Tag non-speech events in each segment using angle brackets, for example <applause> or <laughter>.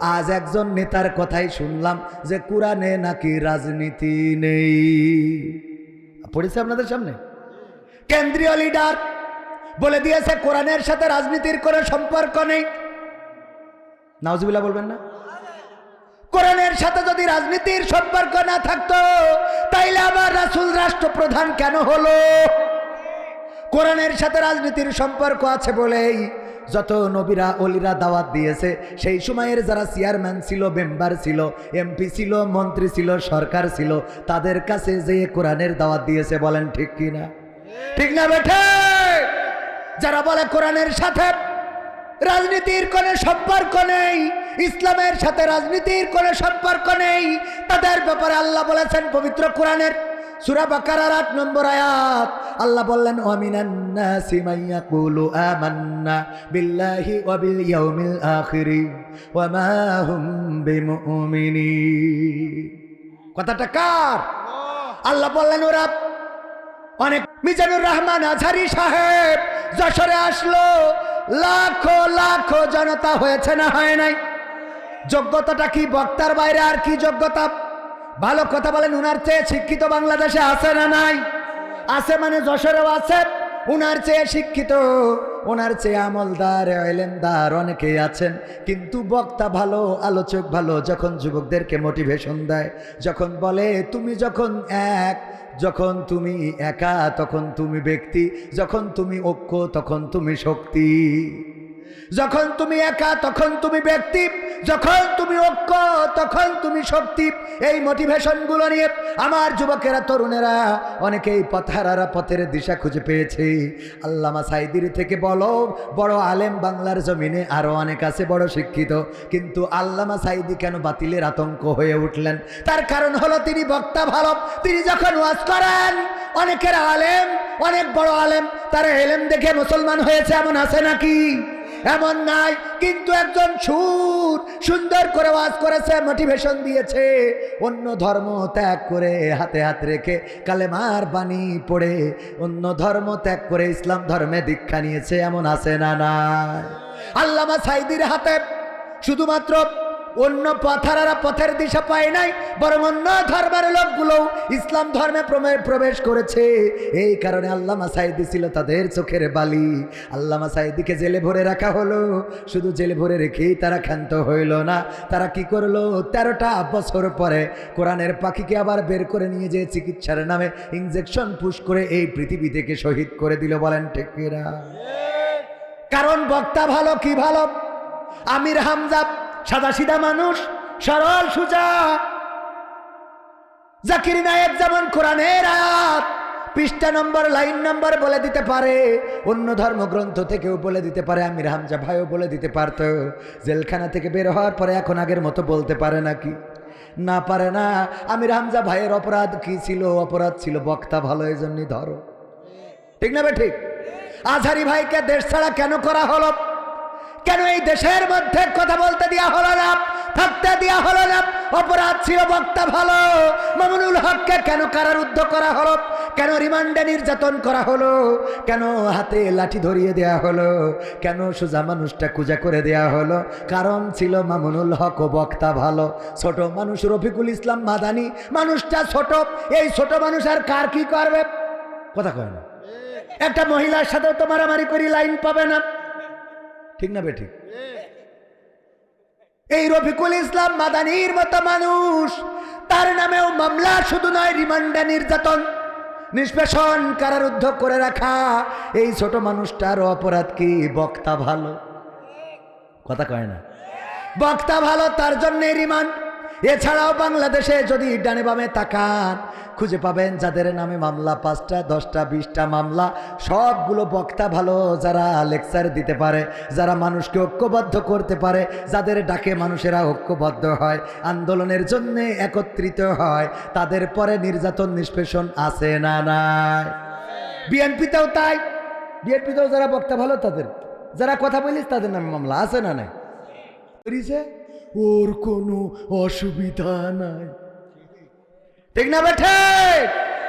আজ একজন নেতার কথাই শুনলাম যে কোরআনে নাকি রাজনীতি নেই। পড়েছে আপনাদের সামনে? কেন্দ্রীয় লিডার বলে দিয়েছে কোরআনের সাথে রাজনীতির কোনো সম্পর্ক নেই। নাউজুবিল্লাহ বলবেন না? কোরআনের সাথে যদি রাজনীতির সম্পর্ক না থাকতো, তাইলে আবার রাসুল রাষ্ট্রপ্রধান কেন হলো? কোরআনের সাথে রাজনীতির সম্পর্ক আছে বলেই যত নবীরা, অলিরা দাওয়াত দিয়েছে, সেই সময়ের যারা চেয়ারম্যান ছিল মেম্বার ছিল এমপি ছিল, মন্ত্রী ছিল, সরকার ছিল, তাদের কাছে যে কোরআনের দাওয়াত দিয়েছে বলেন ঠিক কি না? ঠিক না বেঠে? যারা বলে কোরআনের সাথে রাজনীতির কোনো সম্পর্ক নেই, ইসলামের সাথে রাজনীতির কোনো সম্পর্ক নেই, তাদের ব্যাপারে আল্লাহ বলেছেন পবিত্র কোরআনের সুরা বাকারার আট নম্বর আয়াত আল্লাহ বললেন ওয়ামিনান নাসি মাইয়া কুলু আমান্না বিল্লাহি ওয়া বিল আখিরি ওয়া মা কথাটা কার? আল্লাহ বললেন ওরা অনেক মিজানুর রহমান আঝারি সাহেব, যশোরে আসলো। লাখো লাখো জনতা হয়েছে না হয় নাই? যোগ্যতাটা কি বক্তার বাইরে আর কি যোগ্যতা? ভালো কথা বলেন, উনার চেয়ে শিক্ষিত বাংলাদেশে আছে না নাই? আছে মানে যশোরেও আছে। ওনার চেয়ে শিক্ষিত ওনার চেয়ে আমলদার এলেমদার অনেকেই আছেন। কিন্তু বক্তা ভালো, আলোচক ভালো, যখন যুবকদেরকে মোটিভেশন দেয়, যখন বলে, তুমি যখন এক, যখন তুমি একা, তখন তুমি ব্যক্তি, যখন তুমি ঐক্য, তখন তুমি শক্তি। যখন তুমি একা, তখন তুমি ব্যক্তি, যখন তুমি ঐক্য, তখন তুমি শক্তি। এই মোটিভেশনগুলো নিয়ে আমার যুবকেরা, তরুণেরা, অনেকেই পথহারারা পথের দিশা খুঁজে পেয়েছে। আল্লামা সাইদির থেকে বলো, বড় আলেম বাংলার জমিনে আরও অনেক আছে, বড় শিক্ষিত। কিন্তু আল্লামা সাইদি কেন বাতিলের আতঙ্ক হয়ে উঠলেন? তার কারণ হলো তিনি বক্তা ভালো। তিনি যখন ওয়াজ করেন, অনেকের আলেম, অনেক বড় আলেম, তারা এলেম দেখে মুসলমান হয়েছে, এমন আছে নাকি? এমন নাই, কিন্তু একজন সুর সুন্দর করে ওয়াজ করেছে মোটিভেশন দিয়েছে। অন্য ধর্ম ত্যাগ করে হাতে হাত রেখে কালেমার বাণী পড়ে, অন্য ধর্ম ত্যাগ করে ইসলাম ধর্মে দীক্ষা নিয়েছে, এমন আছে না নাই? আল্লামা সাইদির হাতে শুধুমাত্র অন্য পথারারা পথের দিশা পায় নাই বরং অন্য ধর্মের লোকগুলো ইসলাম ধর্মে প্রবেশ করেছে। এই কারণে আল্লামা সাইদি ছিল তাদের চোখের বালি। আল্লামা সাইদিকে জেলে ভরে রাখা হলো। শুধু জেলে ভরে রেখেই তারা ক্ষান্ত হইল না। তারা কি করল? তেরোটা বছর পরে কোরআনের পাখিকে আবার বের করে নিয়ে যে চিকিৎসার নামে ইঞ্জেকশন পুশ করে এই পৃথিবী থেকে শহীদ করে দিল বলেন ঠিক কিনা? কারণ বক্তা ভালো কি ভালো? আমির হামজা সাদা সিধা মানুষ, সরল সুজা। জাকির নায়েক যেমন কোরআনের আয়াত, পৃষ্ঠা নম্বর, লাইন নম্বর বলে দিতে পারে, অন্য ধর্মগ্রন্থ থেকেও বলে দিতে পারে, আমির হামজা ভাইও বলে দিতে পারতো। জেলখানা থেকে বের হওয়ার পরে এখন আগের মতো বলতে পারে নাকি? না পারে না, আমির হামজা ভাইয়ের অপরাধ কি ছিল? অপরাধ ছিল বক্তা ভালো এই জন্যই ধরো। ঠিক না বে ঠিক? আজহারি ভাইকে দেশ ছাড়া কেন করা হলো? কেন এই দেশের মধ্যে কথা বলতে দেওয়া হলো না? থাকতে দেওয়া হলো না? অপরাধ ছিল, বক্তা ভালো। মামুনুল হককে কেন কারারুদ্ধ করা হলো? কেন রিমান্ডে নির্যাতন করা হলো? কেন হাতে লাঠি ধরিয়ে দেয়া হলো? কেন সোজা মানুষটা কুজা করে দেয়া হলো? কারণ ছিল মামুনুল হক ও বক্তা ভালো। ছোট মানুষ রফিকুল ইসলাম মাদানি। মানুষটা ছোট। এই ছোট মানুষ আর কার কি করবে? কথা কয় না। একটা মহিলার সাথেও তো মারামারি করি, লাইন পাবে না। ঠিক না বেঠিক? এই রফিকুল ইসলাম মাদানির মতো মানুষ, তার নামেও মামলা শুধু নয়, রিমান্ডে নির্যাতন, নিষ্পেষণ, কারারুদ্ধ করে রাখা। এই ছোট মানুষটার অপরাধ কি বক্তা ভালো? কথা কয় না। বক্তা ভালো, তার জন্য রিমান্ড। এছাড়াও বাংলাদেশে যদি ডানে বামে তাকান, খুঁজে পাবেন যাদের নামে মামলা, পাঁচটা, দশটা, বিশটা মামলা, সবগুলো বক্তা ভালো, যারা লেকচার দিতে পারে, যারা মানুষকে ঐক্যবদ্ধ করতে পারে, যাদের ডাকে মানুষেরা ঐক্যবদ্ধ হয়, আন্দোলনের জন্য একত্রিত হয়, তাদের পরে নির্যাতন, নিষ্পেষণ আছে না নাই? বিএনপিতেও তাই। বিএনপিতেও যারা বক্তা ভালো, তাদের। যারা কথা বলিস, তাদের নামে মামলা আছে না নাই? ওর কোনো অসুবিধা নাই। ঠিক না বেঠে?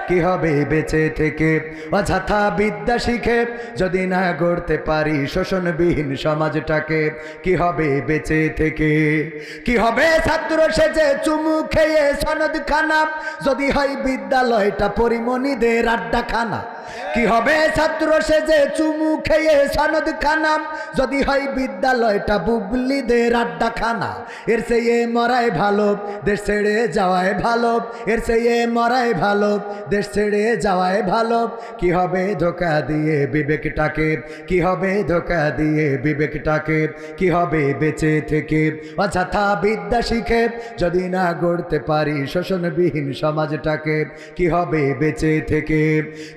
কি হবে বেঁচে থেকে? অযথা বিদ্যা শিখে যদি না গড়তে পারি শোষণবিহীন সমাজটাকে, কি হবে বেঁচে থেকে? কি হবে ছাত্র সেজে চুমু খেয়ে সনদ খানা যদি হয় বিদ্যালয়টা পরিমণিদের আড্ডাখানা। কি হবে ছাত্র সেজে চুমু খেয়ে সনদ খানাম যদি হয় বিদ্যালয়টা বুবলিদের আড্ডাখানা। এর সে এ মরাই ভালো, দেশ ছেড়ে যাওয়ায় ভালো। এর সে এ মরাই ভালো, দেশ ছেড়ে যাওয়ায় ভালো। কি হবে ধোকা দিয়ে বিবেকটাকে? কি হবে ধোকা দিয়ে বিবেকটাকে? কি হবে বেঁচে থেকে? অযথা বিদ্যা শিখে যদি না গড়তে পারি শোষণবিহীন সমাজটাকে, কি হবে বেঁচে থেকে?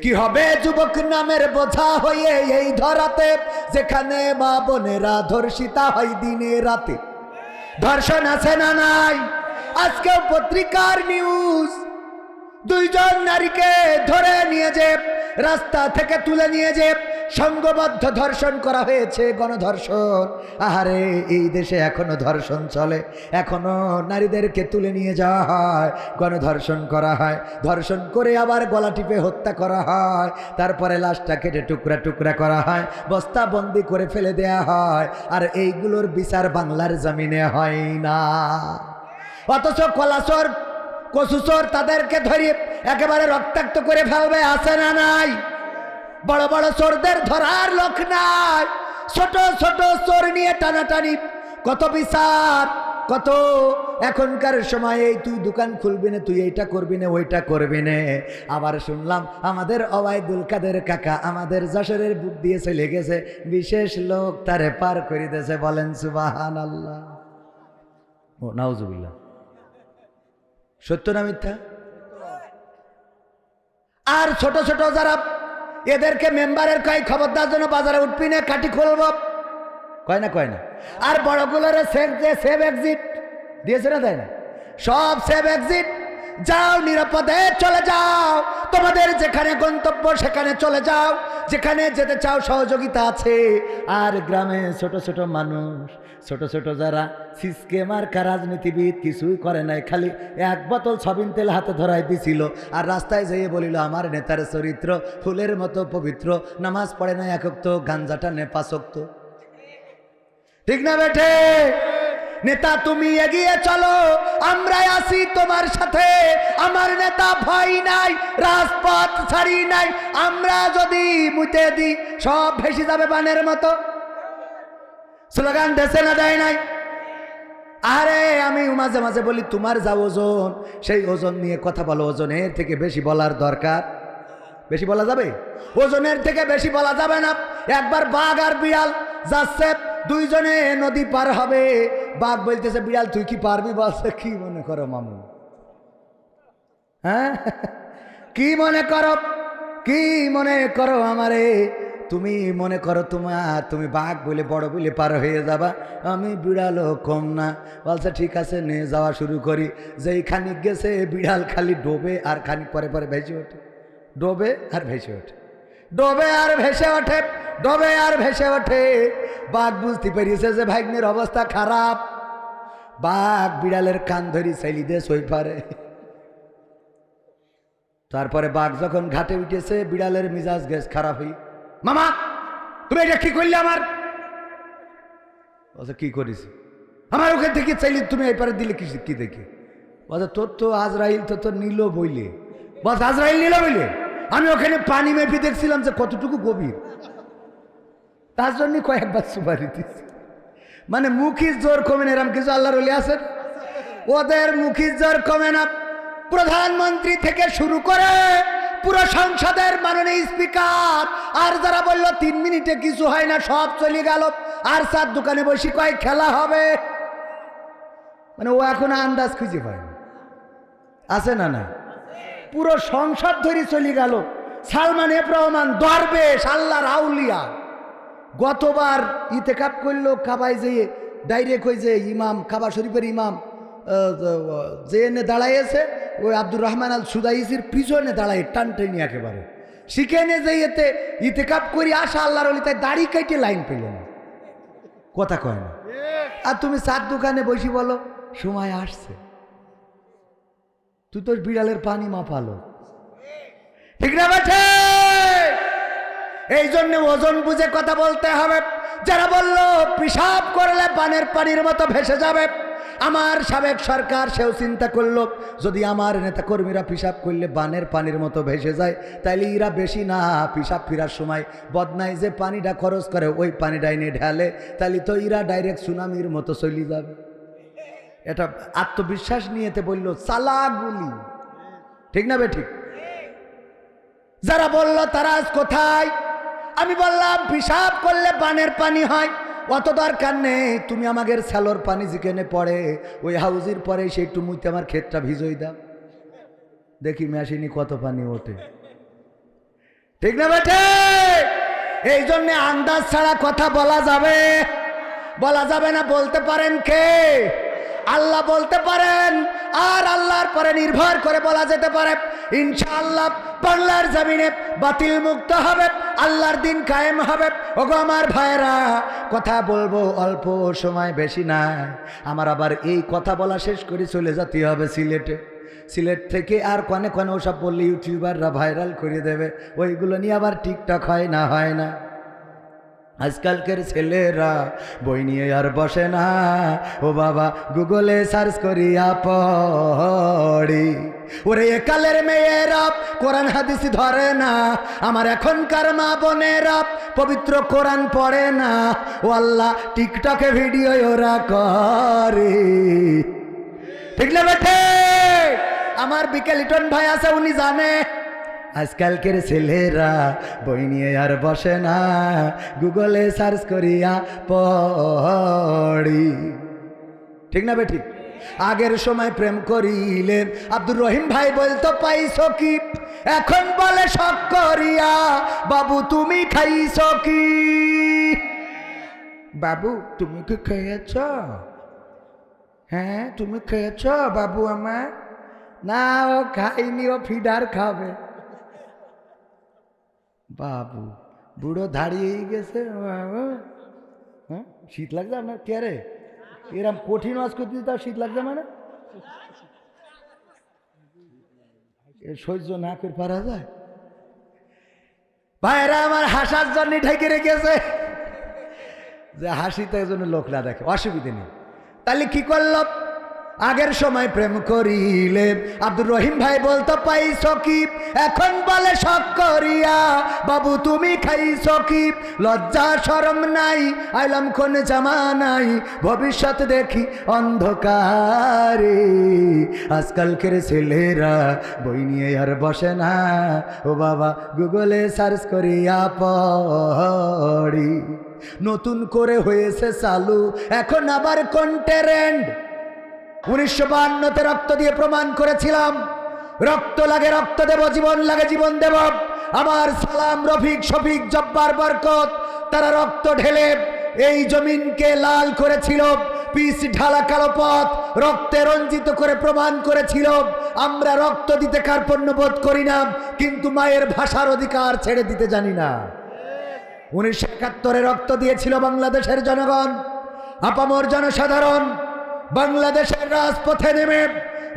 কি হবে যুবক নামের বোঝা হয়ে এই ধরাতে, যেখানে মা বোনেরা ধর্ষিতা হয় দিনে রাতে। ধর্ষণ আছে না নাই? আজকেও পত্রিকার নিউজ দুইজন নারীকে ধরে নিয়ে যে, রাস্তা থেকে তুলে নিয়ে যে সঙ্গবদ্ধ ধর্ষণ করা হয়েছে গণধর্ষণ। আহারে, এই দেশে এখনও ধর্ষণ চলে। এখনও নারীদেরকে তুলে নিয়ে যাওয়া হয় গণধর্ষণ করা হয়। ধর্ষণ করে আবার গলা টিপে হত্যা করা হয়। তারপরে লাশটা কেটে টুকরা টুকরা করা হয়, বস্তা বন্দি করে ফেলে দেয়া হয়। আর এইগুলোর বিচার বাংলার জমিনে হয় না। অথচ কলাচর কচুচোর তাদেরকে ধরিয়ে একেবারে রক্তাক্ত করে ফেলবে আসে না নাই? বড় বড় চোরদের ধরার লোক নাই। ছোট ছোট চোর নিয়ে টানাটানি, কত বিচার, কত এখনকার সময় তুই দোকান খুলবি না, তুই এইটা করবি না, ওইটা করবি না। আবার শুনলাম, আমাদের অবায়দুল কাদের কাকা আমাদের যশোরের বুক দিয়ে চলে গেছে, বিশেষ লোক তারে পার করে দিয়েছে, বলেন সুবাহান আল্লাহ ও, নাউজুবিল্লাহ। সত্য না মিথ্যা? আর ছোট ছোট যারা এদেরকে মেম্বারের কয় খবরদার জন্য বাজারে উঠবি না কাটি খুলব? কয় না কয় না। আর বড়গুলোর সেভ সেভ এক্সিট দিয়েছে না তাই না? সব সেভ এক্সিট যাও নিরাপদে চলে যাও। তোমাদের যেখানে গন্তব্য, সেখানে চলে যাও। যেখানে যেতে চাও, সহযোগিতা আছে। আর গ্রামে ছোট ছোট মানুষ ছোট ছোট যারা সিসকে মার্কা রাজনীতিবিদ কিছুই করে নাই, খালি এক বোতল সবিন তেল হাতে ধরাই দিছিল। আর রাস্তায় যেয়ে বলিল, আমার নেতার চরিত্র ফুলের মতো পবিত্র, নামাজ পড়ে না একক তো গাঞ্জাটা নেপাসক্ত ঠিক না বেঠে? নেতা, তুমি এগিয়ে চলো আমরা আসি তোমার সাথে। আমার নেতা ভয় নাই, রাজপথ ছাড়ি নাই, আমরা যদি মুতে দিই, সব ভেসে যাবে বানের মতো। স্লোগান দেশে না দেয় নাই। আরে, আমি মাঝে মাঝে বলি, তোমার যা ওজন, সেই ওজন নিয়ে কথা বলো। ওজনের থেকে বেশি বলার দরকার। বেশি বলা যাবে? ওজনের থেকে বেশি বলা যাবে না। একবার বাঘ আর বিড়াল যাচ্ছে, দুইজনে নদী পার হবে। বাঘ বলতেছে, বিড়াল, তুই কি পারবি? বলছে, কি মনে করো মামু? হ্যাঁ? কি মনে করো? কি মনে করো আমারে? তুমি মনে করো তোমার তুমি বাঘ বলে, বড় বলে পার হয়ে যাবা। আমি বিড়ালও কম না। বলছে, ঠিক আছে নিয়ে যাওয়া শুরু করি। যেই খানিক গেছে, বিড়াল খালি ডোবে আর খানিক পরে পরে ভেসে ওঠে। ডোবে আর ভেসে ওঠে। ডোবে আর ভেসে ওঠে, ডোবে আর ভেসে ওঠে। বাঘ বুঝতে পেরেছে যে ভাগ্নের অবস্থা খারাপ। বাঘ বিড়ালের কান ধরি চাইলি দিয়ে সই পারে তারপরে বাঘ যখন ঘাটে উঠেছে, বিড়ালের মিজাজ গ্যাস খারাপ হই মামা তুমি এটা কি করলে আমার? বলছে কি করিস? আমার ওখান থেকে চাইলে তুমি এই পারে দিলে কি কি দেখে? বলছে তোর তো আজরাইল তো তোর নিল বইলে। বস আজরাইল নিল বইলে। আমি ওখানে পানি মেপে দেখছিলাম যে কতটুকু গভীর। তার জন্য কয়েকবার সুপারি দিচ্ছি মানে মুখির জোর কমে না এরম কিছু আল্লাহর অলি আছেন? ওদের মুখির জোর কমে না। প্রধানমন্ত্রী থেকে শুরু করে পুরো সংসদের মাননীয় স্পিকার। আর যারা বলল তিন মিনিটে কিছু হয় না, সব চলে গেল। আর চার দোকানে বসে কয়, খেলা হবে? মানে ও এখন আন্দাজ খুঁজে পায় আছে না না পুরো সংসদ ধরে চলে গেল। সালমান এফ রহমান দরবেশ, আল্লাহর আউলিয়া। গতবার ইতেকাপ করল কাবায় যেয়ে ডাইরেক্ট হয়ে যে ইমাম, কাবা শরীফের ইমাম যে এনে দাঁড়াইয়েছে ওই আব্দুর রহমান আল সুদাইসির পিছনে দাঁড়ায় টান টেনি একেবারে। সেখানে যে এতে ইতেকাপ করি আসা আল্লাহর অলি, তাই দাড়ি কেটে লাইন পেল না। কথা কয় না। আর তুমি চার দোকানে বসি বলো, সময় আসছে। তুই তোর বিড়ালের পানি মাপালো ঠিক না বেঠে? এই জন্য ওজন বুঝে কথা বলতে হবে। যারা বলল পিসাব করলে পানের পানির মতো ভেসে যাবে। আমার সাবেক সরকার, সেও চিন্তা করল, যদি আমার নেতা কর্মীরা পিসাব করলে বানের পানির মতো ভেসে যায়, তাইলে ইরা বেশি না পিসাব ফিরার সময়। বদনাই যে পানিটা খরচ করে, ওই পানিটাই নিয়ে ঢালে তাহলে তো ইরা ডাইরেক্ট সুনামির মতো চলে যাবে। এটা আত্মবিশ্বাস নিয়েতে বলল, চালাগুলি। ঠিক না বে ঠিক? যারা বলল, তারা আজ কোথায়? আমি বললাম পিসাব করলে বানের পানি হয়। অত দরকার নেই, তুমি আমাদের স্যালোর পানি যেখানে পড়ে, ওই হাউজির পরে সেই টুমুইতে আমার ক্ষেতটা ভিজই দাও। দেখি মেশিনি কত পানি ওঠে। ঠিক না বেটে এই জন্যে আন্দাজ ছাড়া কথা বলা যাবে। বলা যাবে না, বলতে পারেন কে? আল্লাহ বলতে পারেন, আর আল্লাহর পরে নির্ভর করে বলা যেতে পারে। ইনশাআল্লাহ বাংলার জমিনে বাতিল মুক্ত হবে, আল্লাহর দিন কায়েম হবে। ওগো আমার ভাইরা কথা বলব অল্প সময় বেশি না। আমার আবার এই কথা বলা শেষ করে চলে যেতে হবে সিলেটে। সিলেট থেকে আর কনে কনে ওসব বললে ইউটিউবাররা ভাইরাল করে দেবে। ওইগুলো নিয়ে আবার টিকটক হয় না হয় না। আজকালকের ছেলেরা বই নিয়ে আর বসে না। ও বাবা, গুগলে সার্চ করিয়া পড়ি। ওরে একালের মেয়েরা কোরআন হাদিস ধরে না। আমার এখনকার মা বোনেরা পবিত্র কোরআন পড়ে না। ও আল্লাহ, টিকটকে ভিডিও ওরা করে। ঠিক না আমার বিকেল ইটন ভাই আছে, উনি জানে। আজকালকের ছেলেরা বই নিয়ে আর বসে না। গুগলে সার্চ করিয়া পড়ি। ঠিক না বেঠিক? আগের সময় প্রেম করিলে আব্দুর রহিম ভাই বলতো, পাইছো কি এখন বলে, শখ করিয়া। বাবু, তুমি খাইছ কি? বাবু, তুমি কি খেয়েছ? হ্যাঁ তুমি খেয়েছ, বাবু আমার? না, ও খাইনি, ও ফিডার খাবে। বাবু, বুড়ো দাঁড়িয়েই গেছে হ্যাঁ? শীত লাগছে আপনার কে রে এরম কঠিন ওয়াজ করতে তাও শীত লাগছে মানে? সহ্য না করে পারা যায়। ভাইরা আমার হাসার জন্য ঢেকে রেখেছে। যে হাসিতে জন্য লোক না দেখে, অসুবিধে নেই। তাহলে কি করল আগের সময় প্রেম করিলে। আব্দুর রহিম ভাই বলতো পাই কি? এখন বলে শখ করিয়া। বাবু, তুমি খাই কি? লজ্জা, শরম নাই। আইলাম কোন জামা নাই। ভবিষ্যৎ দেখি অন্ধকারে। আজকালকের ছেলেরা বই নিয়ে আর বসে না। ও বাবা, গুগলে সার্চ করিয়া পড়ি। নতুন করে হয়েছে চালু। এখন আবার কন্টেরেন্ট উনিশশো বাহান্নতে রক্ত দিয়ে প্রমাণ করেছিলাম। রক্ত লাগে, রক্ত দেব, জীবন লাগে, জীবন দেব। আমার সালাম, রফিক, শফিক, জব্বার, বরকত, তারা রক্ত ঢেলে এই জমিনকে লাল করেছিল। পিস ঢালা কালো পথ রক্তে রঞ্জিত করে প্রমাণ করেছিল। আমরা রক্ত দিতে কার্পণ্য বোধ করি না, কিন্তু মায়ের ভাষার অধিকার ছেড়ে দিতে জানি না। উনিশশো একাত্তরে রক্ত দিয়েছিল বাংলাদেশের জনগণ, আপামর জনসাধারণ। বাংলাদেশের রাজপথে নেমে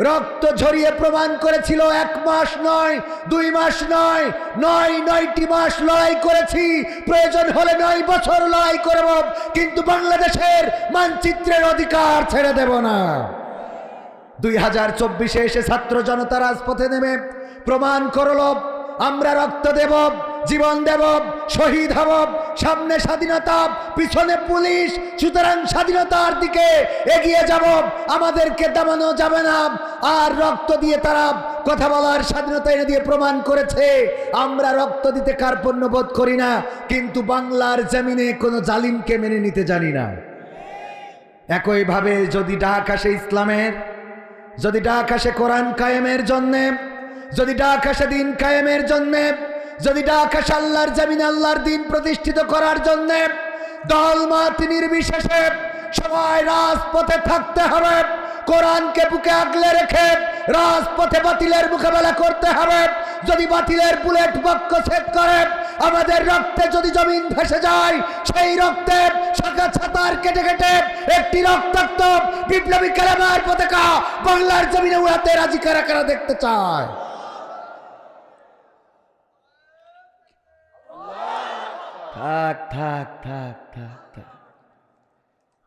রক্ত ঝরিয়ে প্রমাণ করেছিল এক মাস নয়, দুই মাস নয় নয়, নয়টি মাস লড়াই করেছি। প্রয়োজন হলে নয় বছর লড়াই করব, কিন্তু বাংলাদেশের মানচিত্রের অধিকার ছেড়ে দেব না। দুই হাজার চব্বিশে এসে ছাত্র জনতা রাজপথে নেমে প্রমাণ করল আমরা রক্ত দেব, জীবন দেব, শহীদ হব, সামনে স্বাধীনতা, পিছনে পুলিশ, সুতরাং স্বাধীনতার দিকে এগিয়ে যাব, আমাদেরকে দামানো যাবে না, আর রক্ত দিয়ে তারা কথা বলার স্বাধীনতা এনে দিয়ে প্রমাণ করেছে, আমরা রক্ত দিতে কার্পণ্য বোধ করি না, কিন্তু বাংলার জমিনে কোনো জালিমকে মেনে নিতে জানি না। একইভাবে যদি ডাক আসে ইসলামের, যদি ডাক আসে কোরআন কায়েমের জন্যে যদি ডাক দিন কায়েমের জন্যে, যদি ডাক আসে আল্লাহর জামিন আল্লাহর দিন প্রতিষ্ঠিত করার জন্যে, দল মত নির্বিশেষে সবাই রাজপথে থাকতে হবে, কোরআনকে বুকে আগলে রেখে রাজপথে বাতিলের মোকাবেলা করতে হবে। যদি বাতিলের বুলেট বক্ষ ছেদ করে, আমাদের রক্তে যদি জমিন ভেসে যায়, সেই রক্তে শাখা ছাতার কেটে কেটে একটি রক্তাক্ত বিপ্লবী কালামার পতাকা বাংলার জমিনে উড়াতে রাজি কারা কারা দেখতে চায়? থাক থাক থাক থাক থাক।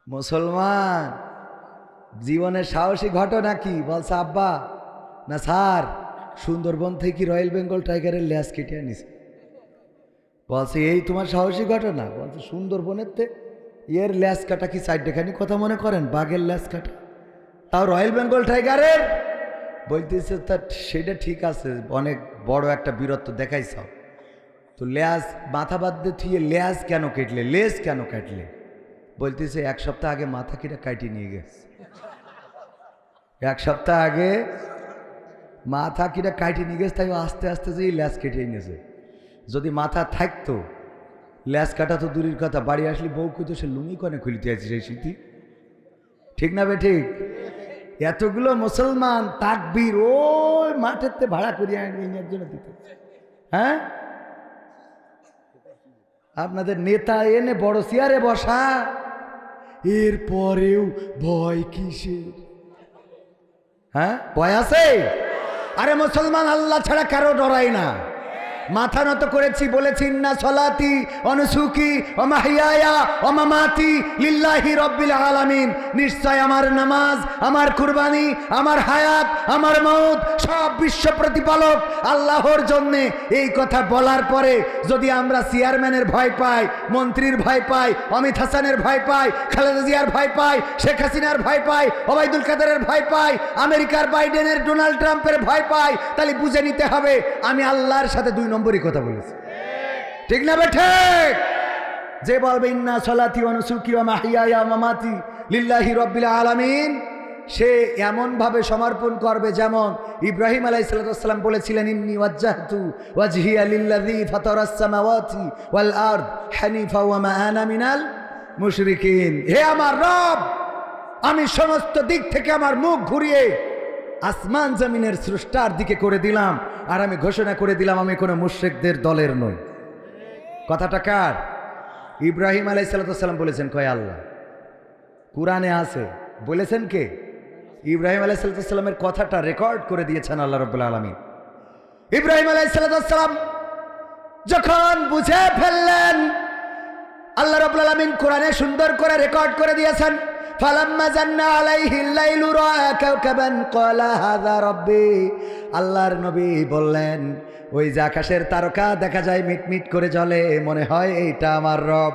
মুসলমান, জীবনের সাহসী ঘটনা কি? বলছে, আব্বা, না স্যার, সুন্দরবন থেকে রয়্যাল বেঙ্গল টাইগারের ল্যাস কেটে আনিস বলছে, এই তোমার সাহসী ঘটনা? বলছে, সুন্দরবনের তে এর ল্যাস কাটা কি সাইডেখানি কথা মনে করেন? বাঘের ল্যাস কাটা। তাও রয়্যাল বেঙ্গল টাইগারের? বলতেছে, তা সেটা ঠিক আছে, অনেক বড় একটা বীরত্ব দেখাইছ। তো ল্যাস মাথা বাদ দিয়ে থুয়ে কেন কেটলে? লেস কেন কাটলে? বলতেছে, এক সপ্তাহ আগে মাথা কেটে কাটিয়ে নিয়ে গেছে। এক সপ্তাহ আগে মাথা কিটা কাটিয়ে নিয়ে গেছে, তাই আস্তে আস্তে যেই ল্যাস কেটে নিয়েছে যদি মাথা থাকতো ল্যাস কাটা তো দূরের কথা, বাড়ি আসলে বউ কইতো, সে লুঙ্গি কনে খুলিতে আছে সেই স্মৃতি? ঠিক না বে ঠিক? এতগুলো মুসলমান তাকবীর ওই মাঠেতে ভাড়া করিয়ে আনবে ইনার জন্য দিতে হ্যাঁ? আপনাদের নেতা এনে বড় চেয়ারে বসা, এরপরেও ভয় কিসের? হ্যাঁ ভয় আছে? আরে মুসলমান আল্লাহ ছাড়া কারও ডরাই না। মাথা নত করেছি, বলেছি না সলাতি অনুসুকি অমাহিয়া অমামাতি লিল্লাহি রব্বিল আলামিন। নিশ্চয় আমার নামাজ, আমার কুরবানি, আমার হায়াত, আমার মৌত সব বিশ্ব প্রতিপালক আল্লাহর জন্যে। এই কথা বলার পরে যদি আমরা চেয়ারম্যানের ভয় পাই, মন্ত্রীর ভয় পাই, অমিত হাসানের ভয় পাই, খালেদা জিয়ার ভয় পাই, শেখ হাসিনার ভয় পাই, ওবায়দুল কাদেরের ভয় পাই, আমেরিকার বাইডেনের ডোনাল্ড ট্রাম্পের ভয় পাই, তাহলে বুঝে নিতে হবে, আমি আল্লাহর সাথে দুই নম্বরই কথা বলেছি। ঠিক না বে, ঠিক? যে বলবে, ইন্না সলাতি অনুসুকি মাহিয়া মামাতি লিল্লাহি রব্বিল আলামিন। সে এমনভাবে সমর্পণ করবে যেমন ইব্রাহিম আলাই সাল্লাম বলেছিলেন, ইন্নি ওয়াজ্জাহতু ওয়াজহিয়া লিল্লাযী ফাতারাস সামাওয়াতি ওয়াল আরদ হানিফা ওয়া মা আনা মিনাল মুশরিকিন। হে আমার রব, আমি সমস্ত দিক থেকে আমার মুখ ঘুরিয়ে আসমান জমিনের স্রষ্টার দিকে করে দিলাম। আর আমি ঘোষণা করে দিলাম, আমি কোনো মুশ্রিকদের দলের নই। কথাটা কার? ইব্রাহিম আলাই সাল্লাম বলেছেন, কয় আল্লাহ। কোরআনে আছে। বলেছেন কে? ইব্রাহিম আলাই সাল্লামের কথাটা রেকর্ড করে দিয়েছেন আল্লাহ রব্বুল আলমী ইব্রাহিম আলাই সাল্লাম যখন বুঝে ফেললেন, আল্লাহ রব্বুল আলমিন কোরআনে সুন্দর করে রেকর্ড করে দিয়েছেন। ফালাম্মা জান্না আলাইহিল লাইলু রাআ কাওকাবান ক্বালা হাযা রাব্বি। আল্লাহর নবী বললেন, ওই যে আকাশের তারকা দেখা যায় মিটমিট করে জ্বলে, মনে হয় এইটা আমার রব।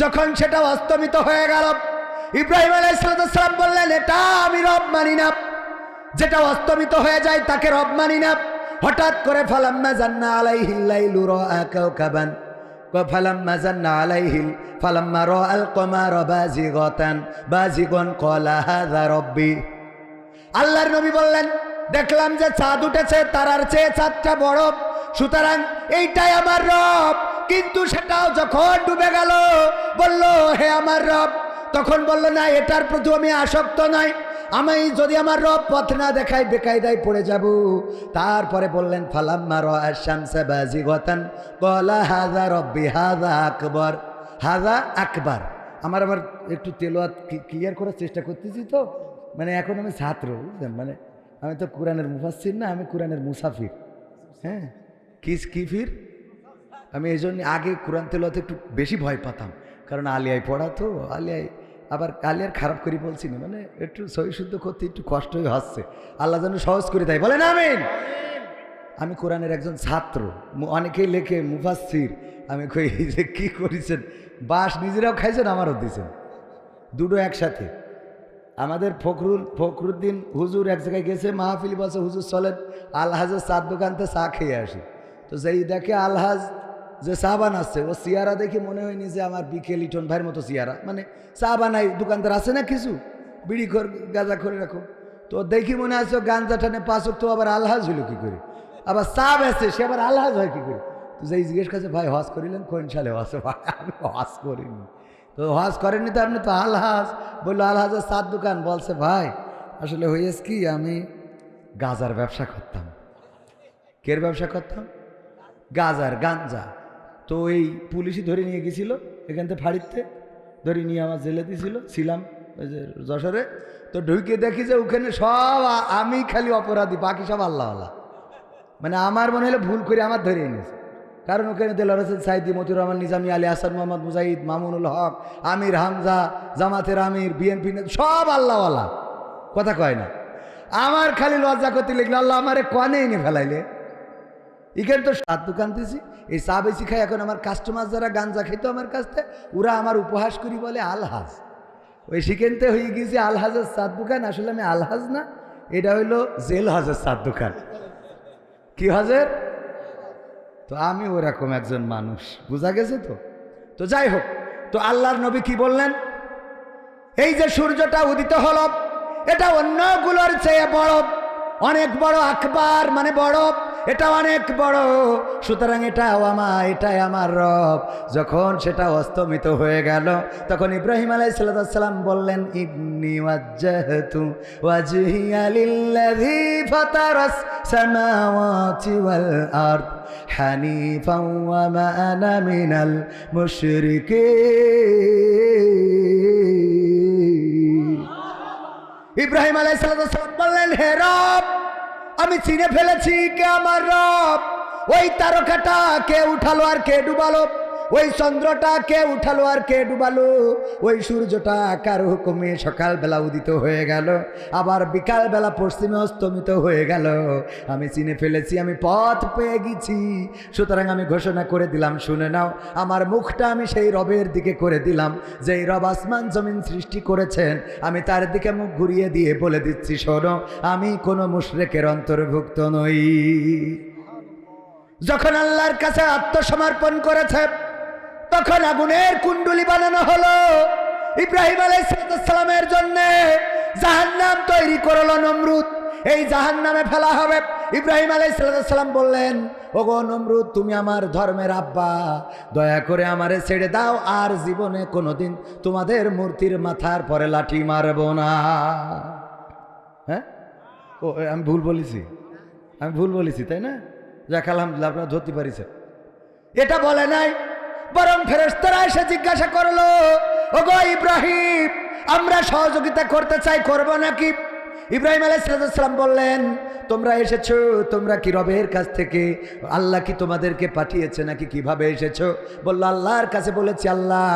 যখন সেটা অস্তমিত হয়ে গেল, ইব্রাহিম আলাইসালাম বললেন, এটা আমি রব মানি না। যেটা অস্তমিত হয়ে যায়, তাকে রব মানি না। হঠাৎ করে ফালাম্মা জান্না আলাইহিল্লাইলু রাআ কাওকাবান فلما زن عليه فلما راى القمر بازغة بازغا قال هذا ربي আল্লাহর নবী বললেন দেখলাম যে চাঁদ উঠেছে তারার চেয়ে চাঁদটা বড় সুতরাং এইটাই আমার রব কিন্তু সেটাও যখন ডুবে গেল বলল হে আমার রব তখন বলল না এটার প্রতি আমি আসক্ত নয় আমি যদি আমার রব পথ না দেখাই বেকায়দায় পড়ে যাব। তারপরে বললেন, ফালাম্মা রাশামসা বাজি গতান কলা হাজা রব্বি হাজা আকবর। হাজা আকবার। আমার আবার একটু তেলোয়াত ক্লিয়ার করার চেষ্টা করতেছি তো। মানে এখন আমি ছাত্র, বুঝলেন? মানে আমি তো কোরআনের মুফাসির না, আমি কোরআনের মুসাফির। হ্যাঁ? কিস কিফির আমি এই জন্য আগে কোরআন তেলোয়াতে একটু বেশি ভয় পাতাম। কারণ আলিয়ায় পড়া তো, আলিয়ায় আবার আলিয়ার খারাপ করে বলছি না মানে একটু সহি শুদ্ধ করতে একটু কষ্টই হচ্ছে। আল্লাহ যেন সহজ করে দেয়, বলেন আমিন। আমি কোরআনের একজন ছাত্র অনেকেই লেখে মুফাসির আমি কই যে কী করেছেন? বাস নিজেরাও খাইছেন, আমারও দিয়েছেন দুটো একসাথে। আমাদের ফখরুল, ফখরুদ্দিন হুজুর এক জায়গায় গেছে, মাহফিল বসে হুজুর চলেন, আলহাজের চার দোকানতে চা খেয়ে আসি। তো যেই দেখে আলহাজ যে চা বানাচ্ছে ও সিয়ারা দেখে মনে হয়নি যে আমার বিকেল ইটন ভাইয়ের মতো সিয়ারা। মানে চা বানাই দোকানদার আছে না কিছু? বিড়ি খর, গাঁজা করে রাখো তো দেখি মনে আছে গাঞ্জা টানে পাঁচক তো আবার আলহাজ হইল কি করে? আবার চা বেছে সে আবার আলহাজ হয় কি করে? তো যেই জিজ্ঞেস করছে, ভাই, হজ করিলেন? কোন সালে হজ? <laughs> ভাই, আমি হজ করিনি। তো হজ করেননি তো আপনি তো আলহাজ। বলল আলহাজের সাত দোকান। বলছে, ভাই, আসলে হয়েছে কি, আমি গাজার ব্যবসা করতাম। কের ব্যবসা করতাম? গাজার গাঞ্জা তো এই পুলিশই ধরে নিয়ে গেছিল, এখান থেকে ফাড়িতে ধরে নিয়ে আমার জেলে দিয়েছিল, ছিলাম যশোরে। তো ঢুকে দেখি যে ওখানে সব আমি খালি অপরাধী, বাকি সব আল্লাহ আল্লাহ মানে আমার মনে হলো ভুল করে আমার ধরে এনেছে। কারণ ওখানে দেলার হোসেন সাইদি মতিউর রহমান, নিজামি আলী হাসান মোহাম্মদ, মুজাহিদ, মামুনুল হক, আমির, হামজা, জামাতের আমির, বিএনপি সব আল্লাহওয়ালা। কথা কয় না। আমার খালি লজ্জা করতে লিখলো আল্লাহ আমারে কনে এনে ফেলাইলে। এখানে তো সাত দোকান দিছি এই চা বেশি খাই এখন আমার কাস্টমার যারা গাঞ্জা খেত আমার কাছ থেকে, ওরা আমার উপহাস করি বলে আলহাজ। ওই সেখানতে হয়ে গিয়েছে আলহাজের সাত দোকান আসলে আমি আলহাজ না, এটা হইল জেল হাজের সাত দোকান কি হাজের? তো আমি ওরকম একজন মানুষ, বোঝা গেছে তো? তো যাই হোক, তো আল্লাহর নবী কি বললেন? এই যে সূর্যটা উদিত হল, এটা অন্যগুলোর চেয়ে বড়, অনেক বড় আকবার মানে বড়। এটা অনেক বড়। সুতরাং এটাও আমার এটাই আমার রব। যখন সেটা অস্তমিত হয়ে গেল, তখন ইব্রাহিম আলাইসাল্লাম বললেন, ইবনি ইব্রাহিম আলাইসালাম বললেন, হে রব আমি চিনে ফেলেছি কে আমার রব। ওই তারকাটা কে উঠালো আর কে ডুবালো? ওই চন্দ্রটা কে উঠালো আর কে ডুবালো? ওই সূর্যটা কার হুকুমে সকালবেলা উদিত হয়ে গেল? আবার বিকালবেলা পশ্চিমে অস্তমিত হয়ে গেল। আমি চিনে ফেলেছি, আমি পথ পেয়ে গেছি। সুতরাং আমি ঘোষণা করে দিলাম, শুনে নাও। আমার মুখটা আমি সেই রবের দিকে করে দিলাম, যেই রব আসমান জমিন সৃষ্টি করেছেন। আমি তার দিকে মুখ ঘুরিয়ে দিয়ে বলে দিচ্ছি, শোনো, আমি কোনো মুশরেকের অন্তর্ভুক্ত নই। যখন আল্লাহর কাছে আত্মসমর্পণ করেছে তখন আগুনের কুণ্ডুলি বানানো হলো। ইব্রাহিম আলাইসালামের জন্য জাহান্নাম তৈরি করল নমরুদ। এই জাহান্নামে ফেলা হবে। ইব্রাহিম আলাইসালাম বললেন, ওগো নমরুদ, তুমি আমার ধর্মের আব্বা। দয়া করে আমারে ছেড়ে দাও, আর জীবনে কোনোদিন তোমাদের মূর্তির মাথার পরে লাঠি মারব না। হ্যাঁ? ও আমি ভুল বলেছি। আমি ভুল বলেছি, তাই না? যাক, আলহামদুলিল্লাহ, আপনারা ধরতে পারিছে এটা বলে নাই বরং ফেরেস্তারা এসে জিজ্ঞাসা করল ও গো ইব্রাহিম আমরা সহযোগিতা করতে চাই করব নাকি? ইব্রাহিম আলাইসালাম বললেন, তোমরা এসেছ, তোমরা কি রবের কাছ থেকে, আল্লাহ কি তোমাদেরকে পাঠিয়েছে নাকি কীভাবে এসেছ? বলল, আল্লাহর কাছে বলেছি, আল্লাহ,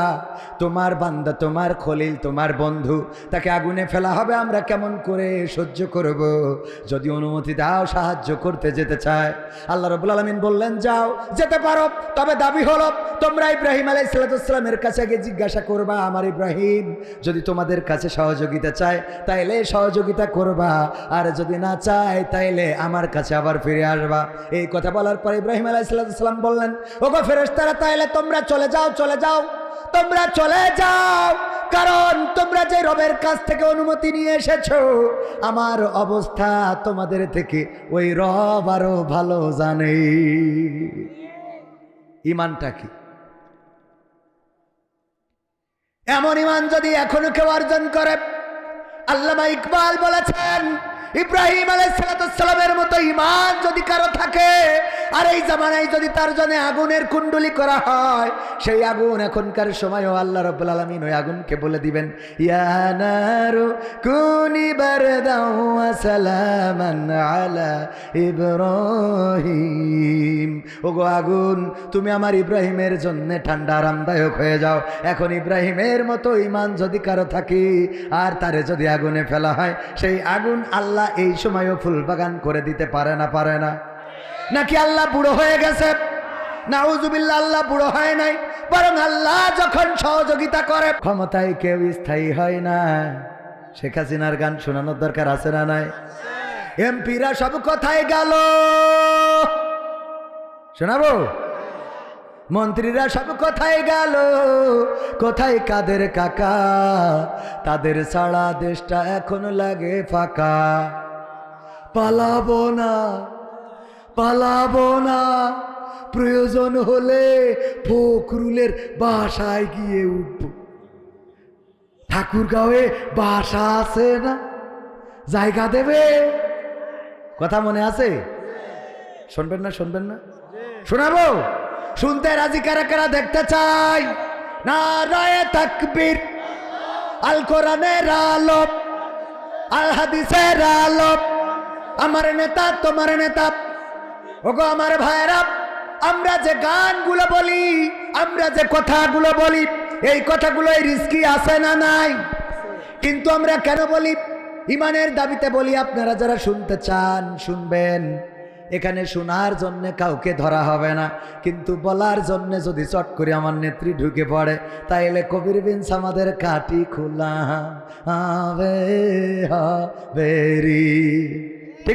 তোমার বান্দা, তোমার খলিল, তোমার বন্ধু, তাকে আগুনে ফেলা হবে, আমরা কেমন করে সহ্য করব? যদি অনুমতি দাও, সাহায্য করতে যেতে চায়। আল্লাহ রবুল আলমিন বললেন, যাও, যেতে পারো, তবে দাবি হলো, তোমরা ইব্রাহিম আলাই সালাতামের কাছে আগে জিজ্ঞাসা করবা, আমার ইব্রাহিম, যদি তোমাদের কাছে সহযোগিতা চায়, তাইলে সহযোগিতা করবা। আর যদি না চায়, তাইলে আমার কাছে আবার ফিরে আসবা। এই কথা বলার পর ইব্রাহিম আলাই সালাতাম বললেন, ওগো ফেরেস্তারা তাইলে তোমরা চলে যাও চলে যাও। তোমরা চলে যাও। কারণ তোমরা যে রবের কাছ থেকে অনুমতি নিয়ে এসেছ, আমার অবস্থা তোমাদের থেকে ওই রব আরও ভালো জানে। ইমানটা কি? এমন ইমান যদি এখনও কেউ অর্জন করে আল্লামা ইকবাল বলেছেন ইব্রাহিম আলাইসালামের মতো ইমান যদি কারও থাকে, আর এই জামানায় যদি তার জন্য আগুনের কুণ্ডলি করা হয়, সেই আগুন এখনকার সময়ও আল্লাহ রব্বুল আলমিন ওই আগুনকে বলে দিবেন ইয়ানারু কুনি সালামান আলা ইব্রাহিম। ওগো আগুন, তুমি আমার ইব্রাহিমের জন্য ঠান্ডা, আরামদায়ক হয়ে যাও। এখন ইব্রাহিমের মতো ইমান যদি কারও থাকে, আর তারে যদি আগুনে ফেলা হয়, সেই আগুন আল্লাহ এই সময়ও ফুল বাগান করে দিতে পারে না পারে না। নাকি আল্লাহ বুড়ো হয়ে গেছে? নাউজুবিল্লা আল্লাহ বুড়ো হয় নাই। বরং আল্লাহ যখন সহযোগিতা করে, ক্ষমতায় কেউ স্থায়ী হয় না। শেখ হাসিনার গান শোনানোর দরকার আছে না নাই? এমপিরা সব কোথায় গেল। শোনাবো? মন্ত্রীরা সব কোথায় গেল? কোথায় কাদের কাকা? তাদের ছাড়া দেশটা এখন লাগে ফাঁকা। পালাবো না পালাবো না। প্রয়োজন হলে ফখরুলের বাসায় গিয়ে উঠব। ঠাকুরগাঁওয়ে বাসা আছে না? জায়গা দেবে? কথা মনে আছে? শুনবেন না শুনবেন না? শোনাবো? শুনতে রাজি কারা কারা দেখতে চাই? না রায় তাকবীর। আল কোরআনের আলোপ আল হাদিসের আলোপ আমার নেতা, তোমার নেতা। ওগো আমার ভাইরা আমরা যে গানগুলো বলি, আমরা যে কথাগুলো বলি, এই কথাগুলো রিস্কি আছে না নাই? কিন্তু আমরা কেন বলি? ইমানের দাবিতে বলি, আপনারা যারা শুনতে চান, শুনবেন। এখানে শোনার জন্যে কাউকে ধরা হবে না কিন্তু বলার জন্য যদি চট করে আমার নেত্রী ঢুকে পড়ে, তাইলে কবির বিনস আমাদের কাটি খোলা হবে।